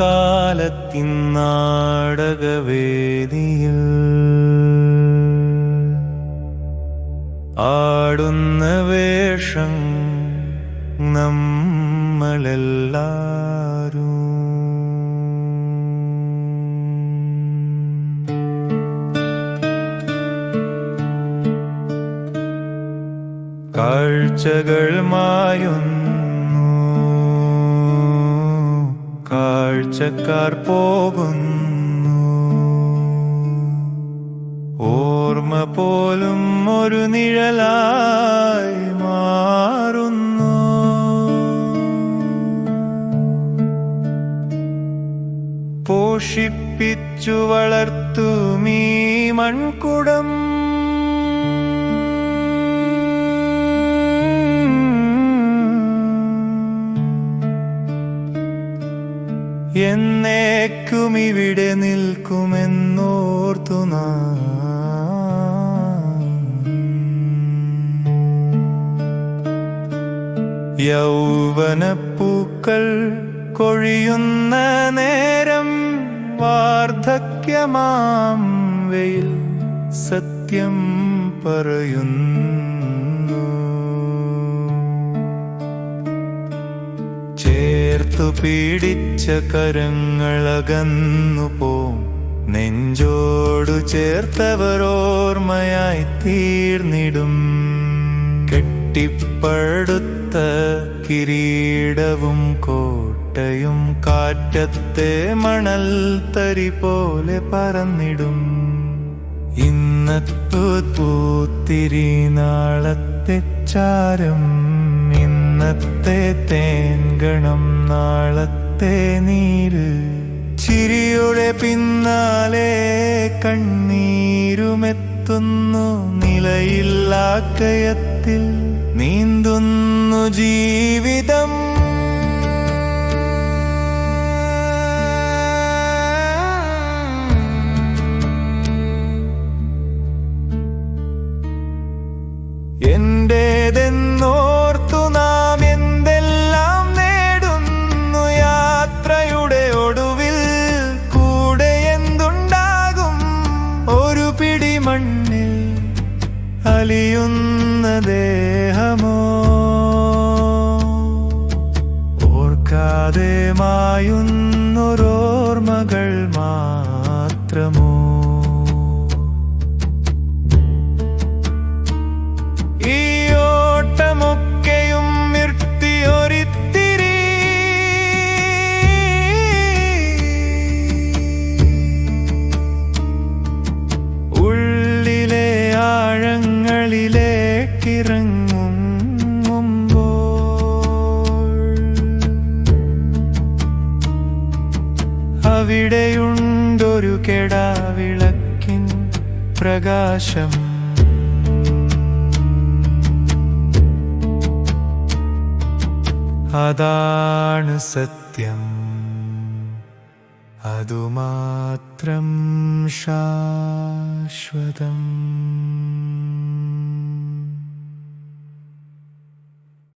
കാലത്തിൻ നാടകവേദിയിൽ ആടുന്ന വേഷം നമ്മളെല്ലാരും. കാഴ്ചകൾ മായുന്നു കാഴ്ചക്കാർ പോകുന്നു. ഓർമ്മ പോലും ഒരു നിഴലായി മാറുന്നു. പോഷിപ്പിച്ചു വളർത്തു മീ മൺകുടം. എന്നേക്കും ഇവിടെ നിൽക്കുമെന്നോർത്തു യൗവനപ്പൂക്കൾ കൊഴിയുന്ന നേരം വാർദ്ധക്യമാം വെയിൽ സത്യം പറയുന്നു. ചേർത്തു പീഡിച്ച കരങ്ങളകന്നു പോം. നെഞ്ചോടു ചേർത്തവർ ഓർമ്മയായി തീർന്നിടും. കെട്ടിപ്പടുത്ത കിരീടവും കോട്ടയും കാറ്റത്തെ മണൽ തരി പോലെ പറന്നിടും. ഇന്നത്തു പൂത്തിരി നാളത്തെ ചാരം ഇന്നത്തെ തേൻഗണം നാളത്തെ നീര്. ചിരിയുടെ പിന്നാലെ കണ്ണീരുമെത്തുന്നു നിലയില്ലാക്കയത്തിൽ നീന്തുന്നു ജീവിതം. എന്റേതെന്നോർത്തു അലിയുന്ന ദേഹമോ? ഓർക്കാതെ മായുന്നൊരോർമകൾ മാത്രമോ? അവിടെയുണ്ടൊരു കെടാവിളക്കിൻ പ്രകാശം. അതാണ് സത്യം. അതുമാത്രം ശാശ്വതം.